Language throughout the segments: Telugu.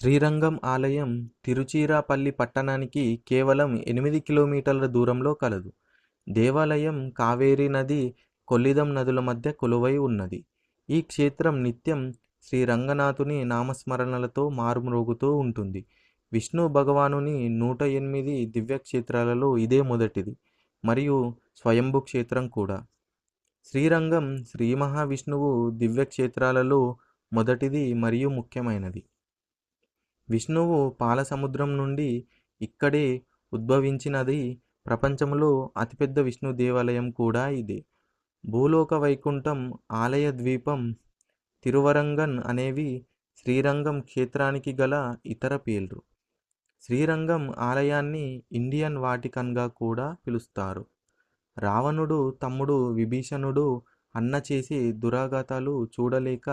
శ్రీరంగం ఆలయం తిరుచిరాపల్లి పట్టణానికి కేవలం ఎనిమిది కిలోమీటర్ల దూరంలో కలదు. దేవాలయం కావేరీ నది, కొల్లిదం నదుల మధ్య కొలువై ఉన్నది. ఈ క్షేత్రం నిత్యం శ్రీ రంగనాథుని నామస్మరణలతో మారుమ్రోగుతూ ఉంటుంది. విష్ణు భగవానుని నూట ఎనిమిది దివ్యక్షేత్రాలలో ఇదే మొదటిది మరియు స్వయంభూ క్షేత్రం కూడా. శ్రీరంగం శ్రీ మహావిష్ణువు దివ్యక్షేత్రాలలో మొదటిది మరియు ముఖ్యమైనది. విష్ణువు పాలసముద్రం నుండి ఇక్కడే ఉద్భవించినది. ప్రపంచంలో అతిపెద్ద విష్ణు దేవాలయం కూడా ఇది భూలోక వైకుంఠం, ఆలయ ద్వీపం, తిరువరంగన్ అనేవి శ్రీరంగం క్షేత్రానికి గల ఇతర పేర్లు. శ్రీరంగం ఆలయాన్ని ఇండియన్ వాటికన్గా కూడా పిలుస్తారు. రావణుడు తమ్ముడు విభీషణుడు అన్న చేసే దురాగతాలు చూడలేక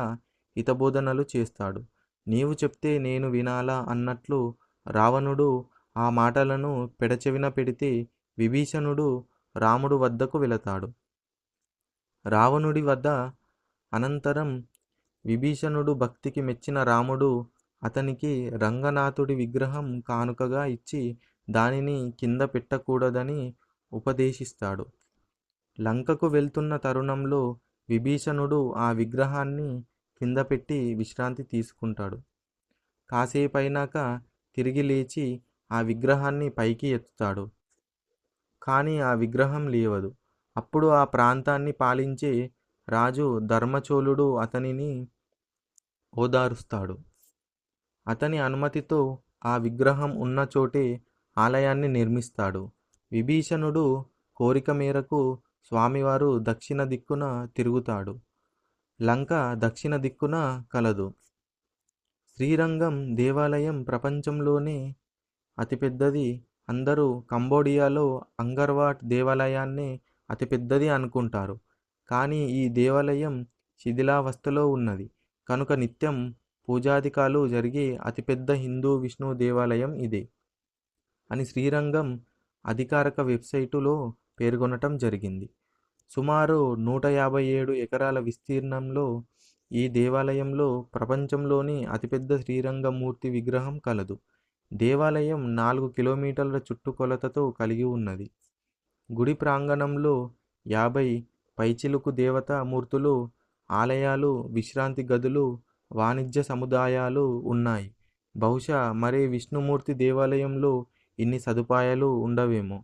హితబోధనలు చేస్తాడు. నీవు చెప్తే నేను వినాలా అన్నట్లు రావణుడు ఆ మాటలను పెడచెవిన పెడితే విభీషణుడు రాముడు వద్దకు వెళతాడు. రావణుడి వద్ద అనంతరం విభీషణుడు భక్తికి మెచ్చిన రాముడు అతనికి రంగనాథుడి విగ్రహం కానుకగా ఇచ్చి దానిని కింద పెట్టకూడదని ఉపదేశిస్తాడు. లంకకు వెళ్తున్న తరుణంలో విభీషణుడు ఆ విగ్రహాన్ని కింద పెట్టి విశ్రాంతి తీసుకుంటాడు. కాసేపైనాక తిరిగి లేచి ఆ విగ్రహాన్ని పైకి ఎత్తుతాడు. కానీ ఆ విగ్రహం లేవదు. అప్పుడు ఆ ప్రాంతాన్ని పాలించే రాజు ధర్మచోళుడు అతనిని ఓదారుస్తాడు. అతని అనుమతితో ఆ విగ్రహం ఉన్న చోటే ఆలయాన్ని నిర్మిస్తాడు. విభీషణుడు కోరిక మేరకు స్వామివారు దక్షిణ దిక్కున తిరుగుతాడు. లంక దక్షిణ దిక్కున కలదు. శ్రీరంగం దేవాలయం ప్రపంచంలోనే అతిపెద్దది. అందరూ కంబోడియాలో అంగర్వాట్ దేవాలయాన్నే అతిపెద్దది అనుకుంటారు. కానీ ఈ దేవాలయం శిథిలావస్థలో ఉన్నది కనుక నిత్యం పూజాదికాలు జరిగే అతిపెద్ద హిందూ విష్ణు దేవాలయం ఇదే అని శ్రీరంగం అధికారిక వెబ్సైటులో పేర్కొనటం జరిగింది. సుమారు నూట యాభై ఏడు ఎకరాల విస్తీర్ణంలో ఈ దేవాలయంలో ప్రపంచంలోని అతిపెద్ద శ్రీరంగమూర్తి విగ్రహం కలదు. దేవాలయం నాలుగు కిలోమీటర్ల చుట్టుకొలతతో కలిగి ఉన్నది. గుడి ప్రాంగణంలో యాభై పైచిలుకు దేవతా మూర్తులు, ఆలయాలు, విశ్రాంతి గదులు, వాణిజ్య సముదాయాలు ఉన్నాయి. బహుశా మరే విష్ణుమూర్తి దేవాలయంలో ఇన్ని సదుపాయాలు ఉండవేమో.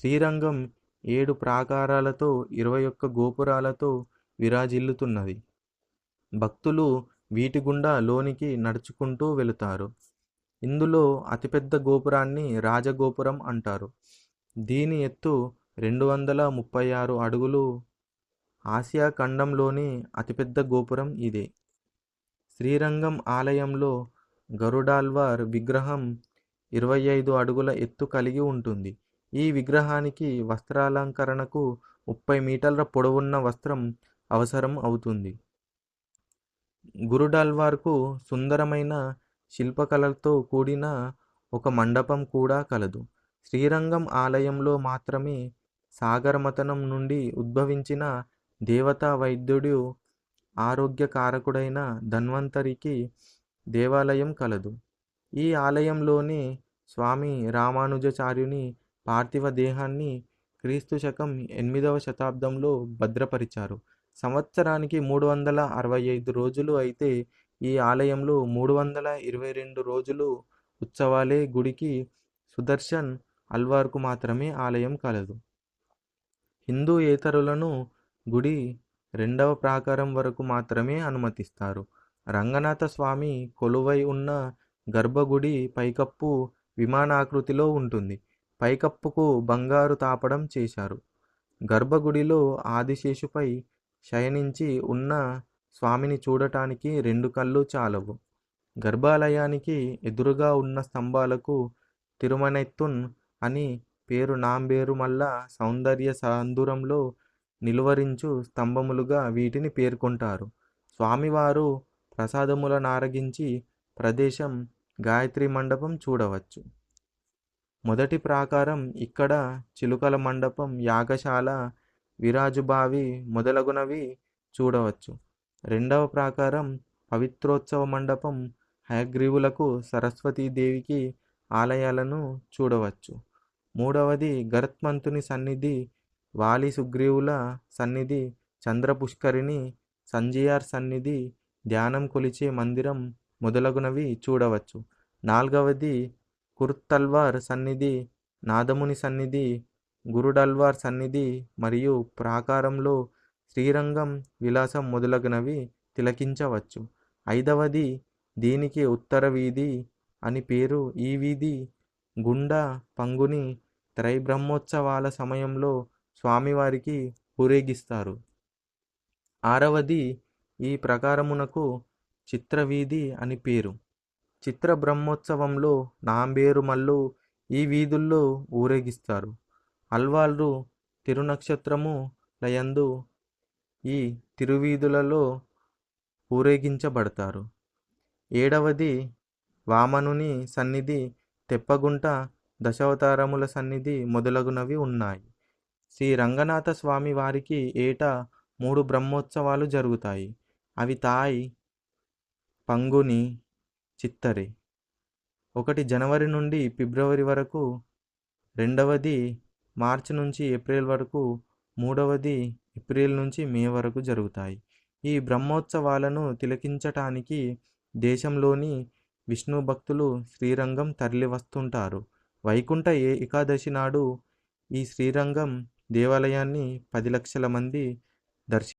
శ్రీరంగం ఏడు ప్రాకారాలతో ఇరవై ఒక్క గోపురాలతో విరాజిల్లుతున్నది. భక్తులు వీటి గుండా లోనికి నడుచుకుంటూ వెళుతారు. ఇందులో అతిపెద్ద గోపురాన్ని రాజగోపురం అంటారు. దీని ఎత్తు రెండు వందల ముప్పై ఆరు అడుగులు. ఆసియా ఖండంలోని అతిపెద్ద గోపురం ఇదే. శ్రీరంగం ఆలయంలో గరుడాల్వార్ విగ్రహం ఇరవై ఐదు అడుగుల ఎత్తు కలిగి ఉంటుంది. ఈ విగ్రహానికి వస్త్రాలంకరణకు ముప్పై మీటర్ల పొడవున్న వస్త్రం అవసరం అవుతుంది. గురుడల్వార్కు సుందరమైన శిల్పకళలతో కూడిన ఒక మండపం కూడా కలదు. శ్రీరంగం ఆలయంలో మాత్రమే సాగరమతనం నుండి ఉద్భవించిన దేవతా వైద్యుడు ఆరోగ్య కారకుడైన ధన్వంతరికి దేవాలయం కలదు. ఈ ఆలయంలోనే స్వామి రామానుజాచార్యుని పార్థివ దేహాన్ని క్రీస్తు శకం ఎనిమిదవ శతాబ్దంలో భద్రపరిచారు. సంవత్సరానికి మూడు వందల అరవై ఐదు రోజులు అయితే ఈ ఆలయంలో మూడు వందల ఇరవై రెండు రోజులు ఉత్సవాలే గుడికి సుదర్శన్ అల్వార్కు మాత్రమే ఆలయం కలదు. హిందూయేతరులను గుడి రెండవ ప్రాకారం వరకు మాత్రమే అనుమతిస్తారు. రంగనాథ స్వామి కొలువై ఉన్న గర్భగుడి పైకప్పు విమానాకృతిలో ఉంటుంది. పైకప్పుకు బంగారు తాపడం చేశారు. గర్భగుడిలో ఆదిశేషుపై శయనించి ఉన్న స్వామిని చూడటానికి రెండు కళ్ళు చాలవు. గర్భాలయానికి ఎదురుగా ఉన్న స్తంభాలకు తిరుమనెత్తున్ అని పేరు నాంబేరుమల్ల సౌందర్య సాందురంలో నిలువరించు స్తంభములుగా వీటిని పేర్కొంటారు. స్వామివారు ప్రసాదముల నారగించి ప్రదేశం గాయత్రి మండపం చూడవచ్చు. మొదటి ప్రాకారం ఇక్కడ చిలుకల మండపం, యాగశాల, విరాజుబావి మొదలగునవి చూడవచ్చు. రెండవ ప్రాకారం పవిత్రోత్సవ మండపం, హయగ్రీవులకు సరస్వతీదేవికి ఆలయాలను చూడవచ్చు మూడవది గరత్మంతుని సన్నిధి వాలి సుగ్రీవుల సన్నిధి చంద్రపుష్కరిణి సంజయార్ సన్నిధి ధ్యానం కొలిచే మందిరం మొదలగునవి చూడవచ్చు నాలుగవది కుర్తల్వార్ సన్నిధి నాదముని సన్నిధి గురుడల్వార్ సన్నిధి మరియు ప్రాకారంలో శ్రీరంగం విలాసం మొదలగునవి తిలకించవచ్చు. ఐదవది దీనికి ఉత్తర వీధి అని పేరు. ఈ వీధి గుండా పంగుని త్రైబ్రహ్మోత్సవాల సమయంలో స్వామివారికి ఊరేగిస్తారు. ఆరవది ఈ ప్రకారమునకు చిత్రవీధి అని పేరు. చిత్ర బ్రహ్మోత్సవంలో నాంబేరుమల్లు ఈ వీధుల్లో ఊరేగిస్తారు. అల్వాళ్ళు తిరునక్షత్రము లయందు ఈ తిరువీధులలో ఊరేగించబడతారు. ఏడవది వామనుని సన్నిధి తెప్పగుంట దశావతారముల సన్నిధి మొదలగునవి ఉన్నాయి. శ్రీ రంగనాథ స్వామి వారికి ఏటా మూడు బ్రహ్మోత్సవాలు జరుగుతాయి. అవి తాయ్ పంగుని చిత్తరి. ఒకటి జనవరి నుండి ఫిబ్రవరి వరకు రెండవది మార్చి నుంచి ఏప్రిల్ వరకు మూడవది ఏప్రిల్ నుంచి మే వరకు జరుగుతాయి. ఈ బ్రహ్మోత్సవాలను తిలకించటానికి దేశంలోని విష్ణు భక్తులు శ్రీరంగం తరలి వస్తుంటారు. వైకుంఠ ఏ ఏకాదశి నాడు ఈ శ్రీరంగం దేవాలయాన్ని పది లక్షల మంది దర్శి